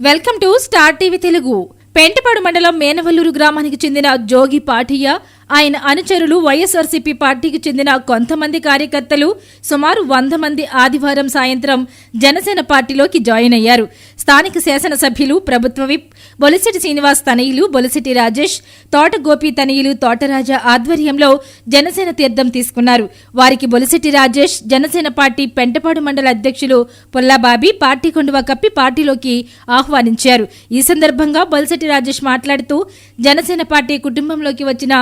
Welcome to star TV Telugu. Pentapadu మండలం మేనవల్లూరు గ్రామానికి చెందిన జోగి పాఠియ ఆయన అనుచరులు వైఎస్ఆర్సీపీ పార్టీకి చెందిన కొంతమంది కార్యకర్తలు సుమారు వంద మంది ఆదివారం సాయంత్రం జనసేన పార్టీలోకి జాయిన్ అయ్యారు. స్థానిక శాసనసభ్యులు ప్రభుత్వ విప్ బొలిసిటి శ్రీనివాస్ తనయులు బొలిసిటి రాజేష్ తోట గోపి తనయులు తోటరాజా ఆధ్వర్యంలో జనసేన తీర్థం తీసుకున్నారు. వారికి బొలిసిటి రాజేష్ జనసేన పార్టీ పెంటపాడు మండల అధ్యక్షులు పుల్లాబాబి పార్టీ కొండువ కప్పి పార్టీలోకి ఆహ్వానించారు. ఈ సందర్భంగా బొలిసిటి రాజేష్ మాట్లాడుతూ జనసేన పార్టీ కుటుంబంలోకి వచ్చిన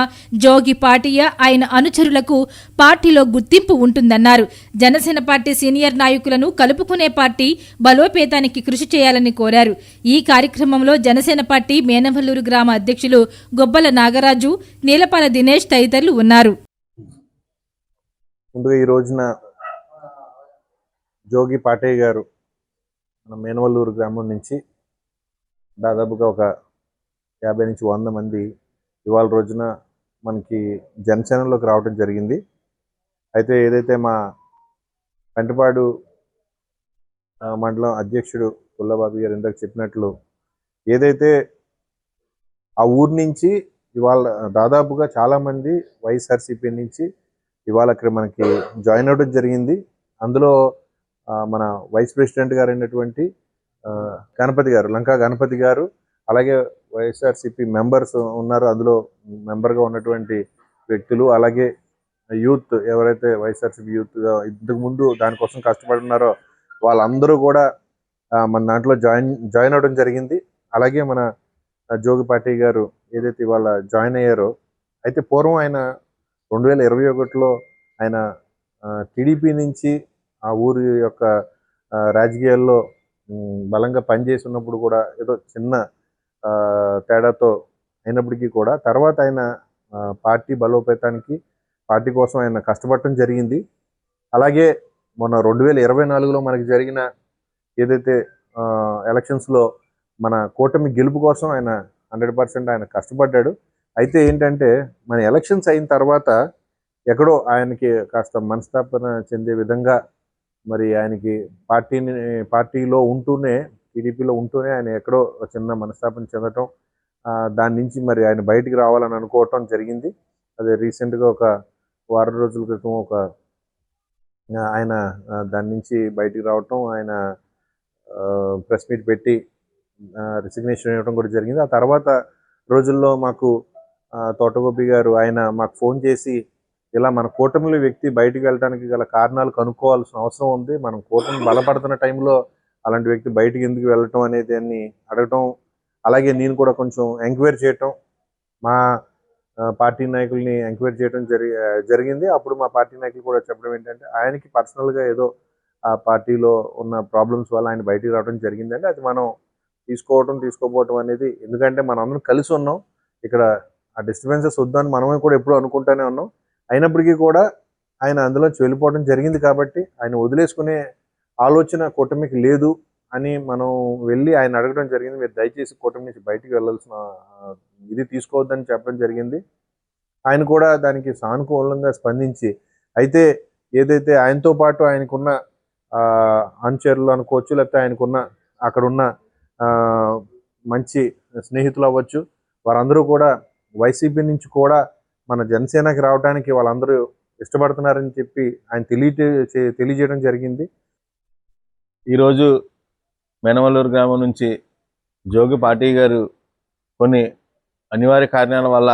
జోగి పాటియా ఆయన అనుచరులకు పార్టీలో గుర్తింపు ఉంటుందన్నారు. జనసేన పార్టీ సీనియర్ నాయకులను కలుపుకునే పార్టీ బలోపేతానికి కృషి చేయాలని కోరారు. ఈ కార్యక్రమంలో జనసేన పార్టీ మేనవల్లూరు గ్రామ అధ్యక్షులు గొబ్బల నాగరాజు నీలపాల దినేష్ తదితరులు ఉన్నారు. ముందుగా ఈ రోజున జోగి పాటయ్య గారు మన మేనవల్లూరు గ్రామం నుంచి దాదాపుగా ఒక యాభై నుంచి వంద మంది ఇవాళ రోజున మనకి జనసేనలోకి రావడం జరిగింది. అయితే ఏదైతే మా పెంటపాడు మండలం అధ్యక్షుడు పుల్లబాబు గారు ఇందాక చెప్పినట్లు ఏదైతే ఆ ఊరు నుంచి ఇవాళ దాదాపుగా చాలామంది వైఎస్ఆర్సీపీ నుంచి ఇవాళ అక్కడ మనకి జాయిన్ అవ్వడం జరిగింది. అందులో మన వైస్ ప్రెసిడెంట్ గారు అయినటువంటి గణపతి గారు లంకా గణపతి గారు అలాగే వైఎస్ఆర్సిపి మెంబర్స్ ఉన్నారు. అందులో మెంబర్గా ఉన్నటువంటి వ్యక్తులు అలాగే యూత్ ఎవరైతే వైఎస్ఆర్సిపి యూత్ ఇంతకుముందు దానికోసం కష్టపడున్నారో వాళ్ళందరూ కూడా మన దాంట్లో జాయిన్ జాయిన్ అవ్వడం జరిగింది. అలాగే మన జోగిపాటి గారు ఏదైతే ఇవాళ జాయిన్ అయ్యారో అయితే పూర్వం ఆయన రెండు వేల ఇరవై ఒకటిలో ఆయన టీడీపీ నుంచి ఆ ఊరి యొక్క రాజకీయాల్లో బలంగా పనిచేసి ఉన్నప్పుడు కూడా ఏదో చిన్న తేడాతో అయినప్పటికీ కూడా తర్వాత ఆయన పార్టీ బలోపేతానికి పార్టీ కోసం ఆయన కష్టపడటం జరిగింది. అలాగే మొన్న రెండు వేల ఇరవై నాలుగులో మనకి జరిగిన ఏదైతే ఎలక్షన్స్లో మన కూటమి గెలుపు కోసం ఆయన హండ్రెడ్ పర్సెంట్ ఆయన కష్టపడ్డాడు. అయితే ఏంటంటే మన ఎలక్షన్స్ అయిన తర్వాత ఎక్కడో ఆయనకి కాస్త మనస్తాపన చెందే విధంగా మరి ఆయనకి పార్టీని పార్టీలో ఉంటూనే టీడీపీలో ఉంటూనే ఆయన ఎక్కడో ఒక చిన్న మనస్తాపన చెందటం దాని నుంచి మరి ఆయన బయటికి రావాలని అనుకోవటం జరిగింది. అదే రీసెంట్గా ఒక వారం రోజుల క్రితం ఒక ఆయన దాని నుంచి బయటికి రావటం ఆయన ప్రెస్ మీట్ పెట్టి రిసిగ్నేషన్ ఇవ్వడం కూడా జరిగింది. ఆ తర్వాత రోజుల్లో మాకు తోటగోపి గారు ఆయన మాకు ఫోన్ చేసి ఇలా మన కూటమిలో వ్యక్తి బయటికి వెళ్ళడానికి గల కారణాలు కనుక్కోవాల్సిన అవసరం ఉంది. మనం కూటమి బలపడుతున్న టైంలో అలాంటి వ్యక్తి బయటికి ఎందుకు వెళ్ళటం అనేది అన్ని అడగటం. అలాగే నేను కూడా కొంచెం ఎంక్వైరీ చేయటం. మా పార్టీ నాయకుల్ని ఎంక్వైరీ చేయడం జరి జరిగింది. అప్పుడు మా పార్టీ నాయకులు కూడా చెప్పడం ఏంటంటే ఆయనకి పర్సనల్గా ఏదో ఆ పార్టీలో ఉన్న ప్రాబ్లమ్స్ వల్ల ఆయన బయటికి రావడం జరిగిందంటే అది మనం తీసుకోవటం తీసుకోపోవటం అనేది ఎందుకంటే మనం అందరం కలిసి ఉన్నాం. ఇక్కడ ఆ డిస్టర్బెన్సెస్ వద్దని మనమే కూడా ఎప్పుడూ అనుకుంటూనే ఉన్నాం. అయినప్పటికీ కూడా ఆయన అందులోంచి వెళ్ళిపోవడం జరిగింది కాబట్టి ఆయన వదిలేసుకునే ఆలోచన కూటమికి లేదు అని మనం వెళ్ళి ఆయన అడగడం జరిగింది. మీరు దయచేసి కూటమి నుంచి బయటికి వెళ్ళాల్సిన ఇది తీసుకోవద్దని చెప్పడం జరిగింది. ఆయన కూడా దానికి సానుకూలంగా స్పందించి అయితే ఏదైతే ఆయనతో పాటు ఆయనకున్న అనుచరులు అనుకోవచ్చు లేకపోతే ఆయనకున్న అక్కడున్న మంచి స్నేహితులు అవ్వచ్చు వారందరూ కూడా వైసీపీ నుంచి కూడా మన జనసేనకి రావడానికి వాళ్ళందరూ ఇష్టపడుతున్నారని చెప్పి ఆయన తెలియ తెలియజేయడం జరిగింది. ఈరోజు మెనవల్లూరు గ్రామం నుంచి జోగి పాటి గారు కొన్ని అనివార్య కారణాల వల్ల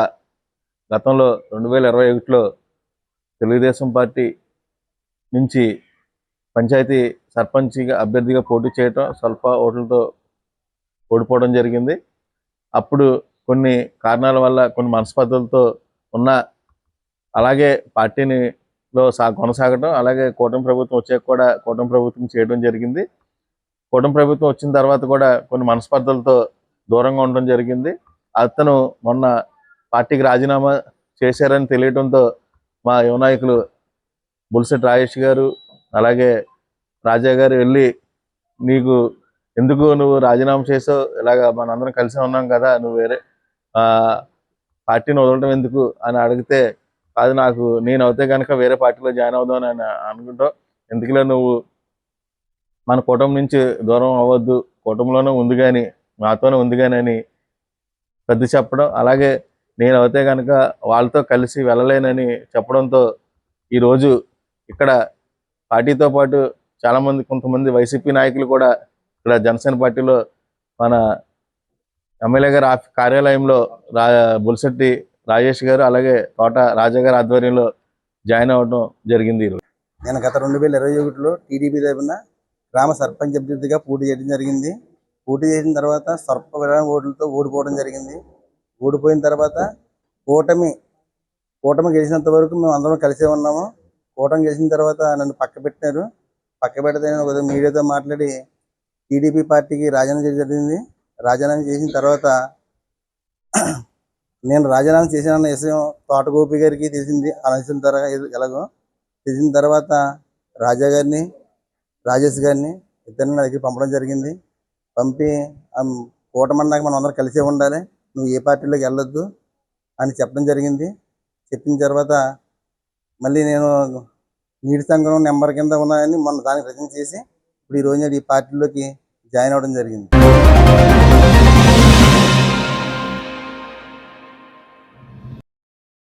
గతంలో రెండు వేల ఇరవై ఒకటిలో తెలుగుదేశం పార్టీ నుంచి పంచాయతీ సర్పంచ్గా అభ్యర్థిగా పోటీ చేయటం స్వల్ప ఓట్లతో ఓడిపోవడం జరిగింది. అప్పుడు కొన్ని కారణాల వల్ల కొన్ని మనస్పర్ధలతో ఉన్న అలాగే పార్టీని లో సా కొనసాగటం అలాగే కూటమి ప్రభుత్వం వచ్చాక కూడా కూటమి ప్రభుత్వం చేయడం జరిగింది. కూటమి ప్రభుత్వం వచ్చిన తర్వాత కూడా కొన్ని మనస్పర్ధలతో దూరంగా ఉండడం జరిగింది. అతను మొన్న పార్టీకి రాజీనామా చేశారని తెలియడంతో మా యువ నాయకులు బుల్సెట్ రాజేష్ గారు అలాగే రాజా గారు వెళ్ళి నీకు ఎందుకు నువ్వు రాజీనామా చేసావు ఇలాగ మనందరం కలిసి ఉన్నాం కదా నువ్వు వేరే పార్టీని వదలటం ఎందుకు? అని అడిగితే కాదు నాకు నేను అవుతే కనుక వేరే పార్టీలో జాయిన్ అవుదాం అని అనుకుంటావు ఎందుకులే నువ్వు మన కుటుంబం నుంచి దూరం అవ్వద్దు. కుటుంబంలోనే ఉంది కానీ మాతోనే ఉంది కానీ అని పెద్ద చెప్పడం. అలాగే నేను అయితే కనుక వాళ్ళతో కలిసి వెళ్ళలేనని చెప్పడంతో ఈరోజు ఇక్కడ పార్టీతో పాటు చాలామంది కొంతమంది వైసీపీ నాయకులు కూడా ఇక్కడ జనసేన పార్టీలో మన ఎమ్మెల్యే గారి కార్యాలయంలో రా బుల్శెట్టి రాజేష్ గారు అలాగే కోట రాజా గారి ఆధ్వర్యంలో జాయిన్ అవ్వడం జరిగింది ఈరోజు నేను గత రెండు వేల ఇరవై ఒకటిలో టీడీపీ తరపున గ్రామ సర్పంచ్ అభ్యర్థిగా పోటీ చేయడం జరిగింది. పోటీ చేసిన తర్వాత సర్ప విరామ ఓట్లతో ఓడిపోవడం జరిగింది. ఓడిపోయిన తర్వాత కూటమి కూటమి గెలిచినంత వరకు మేము అందరం కలిసే ఉన్నాము. కూటమి గెలిచిన తర్వాత నన్ను పక్క పెట్టినారు. పక్క పెడితే నేను మీడియాతో మాట్లాడి టీడీపీ పార్టీకి రాజీనామా చేయడం జరిగింది. రాజీనామా చేసిన తర్వాత నేను రాజీనామా చేసిన విషయం తోటగోపి గారికి తెలిసింది. తెలిసిన తర్వాత ఎలాగో తెలిసిన తర్వాత రాజా గారిని రాజేష్ గారిని ఇద్దరిని నా దగ్గర పంపడం జరిగింది. పంపి కూటమన్నాక మనం అందరం కలిసే ఉండాలి. నువ్వు ఏ పార్టీలోకి వెళ్ళొద్దు అని చెప్పడం జరిగింది. చెప్పిన తర్వాత మళ్ళీ నేను నీటి సంఘం నెంబర్ కింద ఉన్నాయని మొన్న దానికి రచన చేసి ఇప్పుడు ఈ రోజు ఈ పార్టీలోకి జాయిన్ అవ్వడం జరిగింది.